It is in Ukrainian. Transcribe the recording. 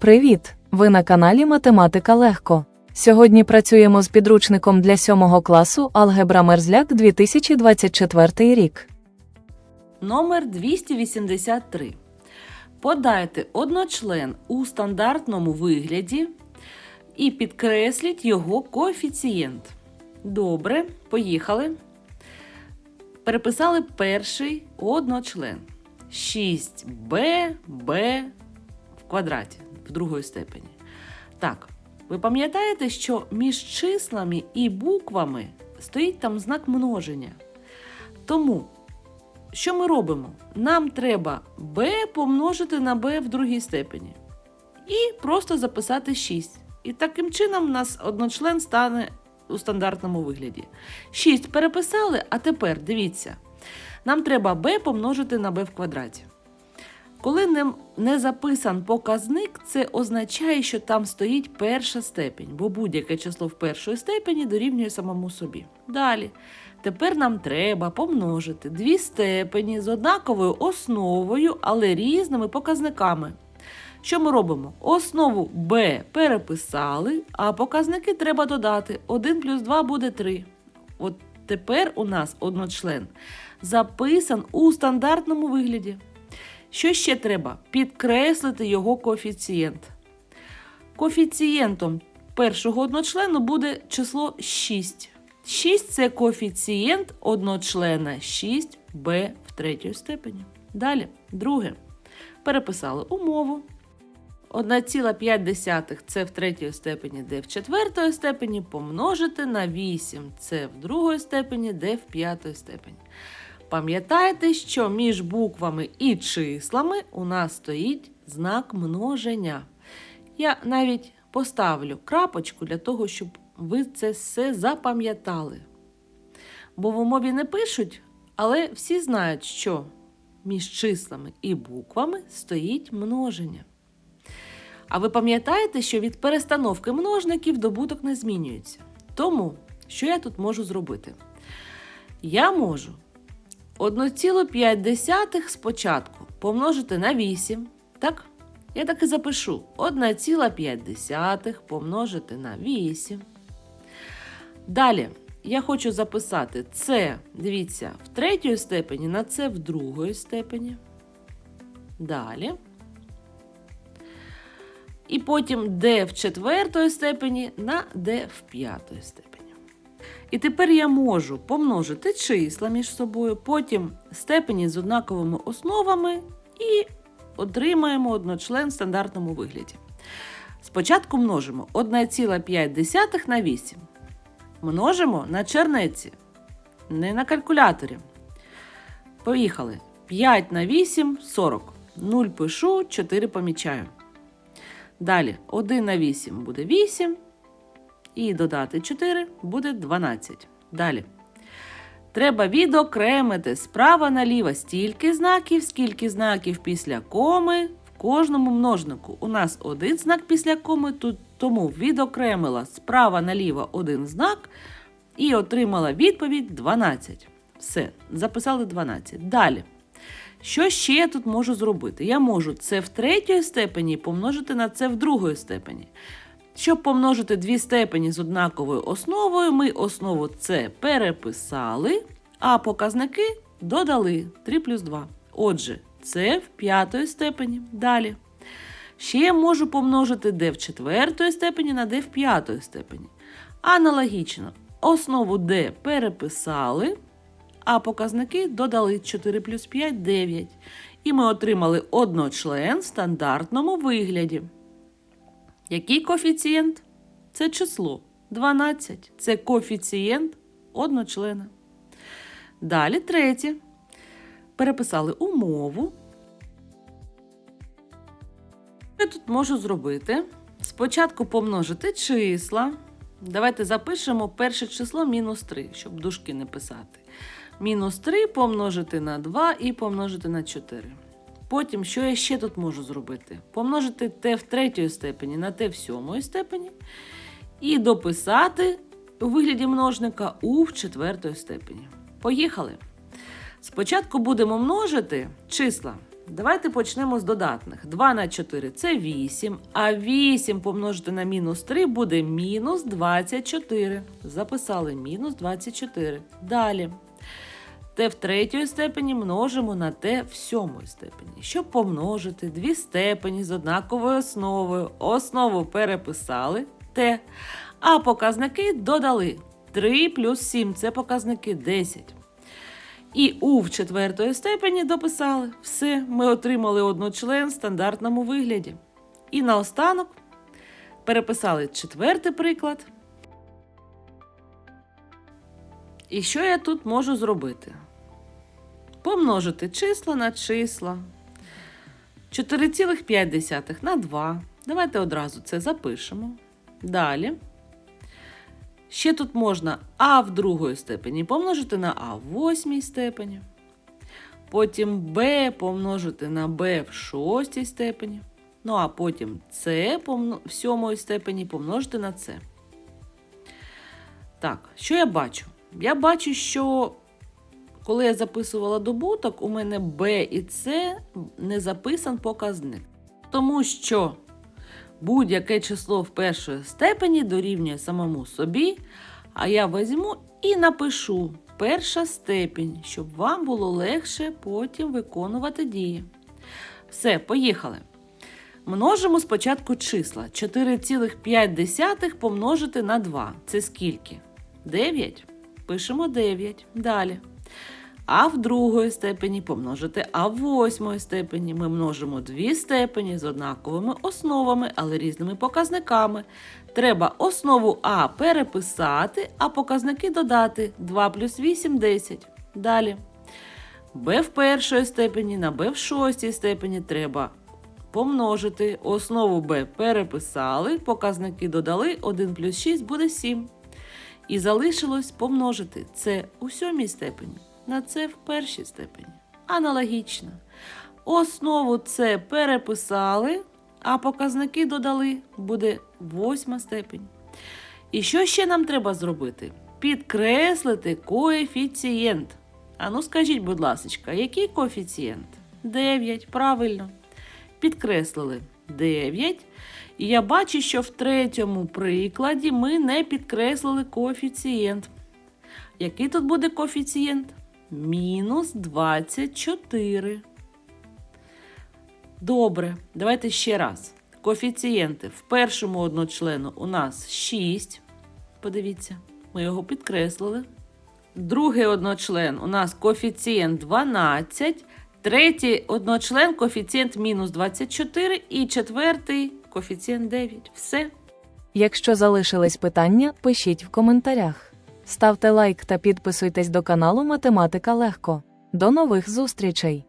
Привіт! Ви на каналі Математика Легко. Сьогодні працюємо з підручником для 7 класу Алгебра Мерзляк 2024 рік. Номер 283. Подайте одночлен у стандартному вигляді і підкресліть його коефіцієнт. Добре, поїхали. Переписали перший одночлен. 6b в квадраті другої степені. Так, ви пам'ятаєте, що між числами і буквами стоїть там знак множення. Тому що ми робимо? Нам треба b помножити на b в другій степені. І просто записати 6. І таким чином у нас одночлен стане у стандартному вигляді. 6 переписали, а тепер дивіться. Нам треба b помножити на b в квадраті. Коли не, не записан показник, це означає, що там стоїть перша степень, бо будь-яке число в першої степені дорівнює самому собі. Далі. Тепер нам треба помножити дві степені з однаковою основою, але різними показниками. Що ми робимо? Основу b переписали, а показники треба додати. 1 плюс 2 буде 3. От тепер у нас одночлен записан у стандартному вигляді. Що ще треба? Підкреслити його коефіцієнт. Коефіцієнтом першого одночлену буде число 6. 6 це коефіцієнт одночлена 6b в третій степені. Далі, друге. Переписали умову. 1,5 це в третій степені, d в четвертої степені, помножити на 8 це в другої степені, d в п'ятої степені. Пам'ятайте, що між буквами і числами у нас стоїть знак множення. Я навіть поставлю крапочку для того, щоб ви це все запам'ятали. Бо в умові не пишуть, але всі знають, що між числами і буквами стоїть множення. А ви пам'ятаєте, що від перестановки множників добуток не змінюється. Тому, що я тут можу зробити? Я можу 1,5 спочатку помножити на 8. Так? Я так і запишу 1,5 помножити на 8. Далі я хочу записати це, дивіться, в третій степені на це в другої степені. Далі. І потім d в четвертої степені на d в п'ятої степені. І тепер я можу помножити числа між собою, потім степені з однаковими основами і отримаємо одночлен в стандартному вигляді. Спочатку множимо 1,5 на 8. Множимо на чернеці, не на калькуляторі. Поїхали. 5 на 8 40. 0 пишу, 4 помічаю. Далі 1 на 8 буде 8. І додати 4 буде 12. Далі. Треба відокремити справа наліво стільки знаків, скільки знаків після коми в кожному множнику. У нас один знак після коми, тому відокремила справа наліво один знак і отримала відповідь 12. Все, записали 12. Далі. Що ще я тут можу зробити? Я можу це в третій степені помножити на це в другої степені. Щоб помножити дві степені з однаковою основою, ми основу це переписали, а показники додали 3 плюс 2. Отже, це в п'ятої степені. Далі. Ще можу помножити d в четвертої степені на d в п'ятої степені. Аналогічно, основу d переписали, а показники додали 4 плюс 5 9. І ми отримали одночлен в стандартному вигляді. Який коефіцієнт? Це число 12. Це коефіцієнт одночлена. Далі третє. Переписали умову. Я тут можу зробити? Спочатку помножити числа. Давайте запишемо перше число мінус 3, щоб дужки не писати. Мінус 3 помножити на 2 і помножити на 4. Потім, що я ще тут можу зробити? Помножити t в третій степені на t в сьомої степені і дописати у вигляді множника у в четвертої степені. Поїхали. Спочатку будемо множити числа. Давайте почнемо з додатних. 2 на 4 це 8, а 8 помножити на мінус 3 буде мінус 24. Записали мінус 24. Далі. T в третьої степені множимо на t в сьомої степені. Щоб помножити дві степені з однаковою основою, основу переписали t, а показники додали. 3 плюс 7 це показники 10. І у в четвертої степені дописали. Все, ми отримали одночлен в стандартному вигляді. І наостанок переписали четвертий приклад. І що я тут можу зробити? Помножити числа на числа. 4,5 на 2. Давайте одразу це запишемо. Далі. Ще тут можна А в другої степені помножити на А в восьмій степені. Потім Б помножити на Б в шостій степені. Ну а потім С в сьомої степені помножити на С. Так, що я бачу? Я бачу, що коли я записувала добуток, у мене Б і С не записан показник. Тому що будь-яке число в першої степені дорівнює самому собі, а я візьму і напишу перша степінь, щоб вам було легше потім виконувати дії. Все, поїхали. Множимо спочатку числа. 4,5 помножити на 2. Це скільки? 9. Пишемо 9. Далі. А в другої степені помножити А в восьмої степені. Ми множимо дві степені з однаковими основами, але різними показниками. Треба основу А переписати, а показники додати 2 плюс 8 10. Далі. Б в першої степені на Б в шостій степені треба помножити. Основу Б переписали, показники додали, 1 плюс 6 буде 7. І залишилось помножити це у сьомій степені на це в першій степені. Аналогічно. Основу це переписали, а показники додали буде восьма степень. І що ще нам треба зробити? Підкреслити коефіцієнт. А ну скажіть, будь ласка, який коефіцієнт? 9, правильно. Підкреслили 9. І я бачу, що в третьому прикладі ми не підкреслили коефіцієнт. Який тут буде коефіцієнт? Мінус 24. Добре, давайте ще раз. Коефіцієнти в першому одночлену у нас 6. Подивіться, ми його підкреслили. Другий одночлен у нас коефіцієнт 12. Третій одночлен коефіцієнт мінус 24. І четвертий коефіцієнт 9. Все. Якщо залишились питання, пишіть в коментарях. Ставте лайк та підписуйтесь до каналу Математика Легко. До нових зустрічей!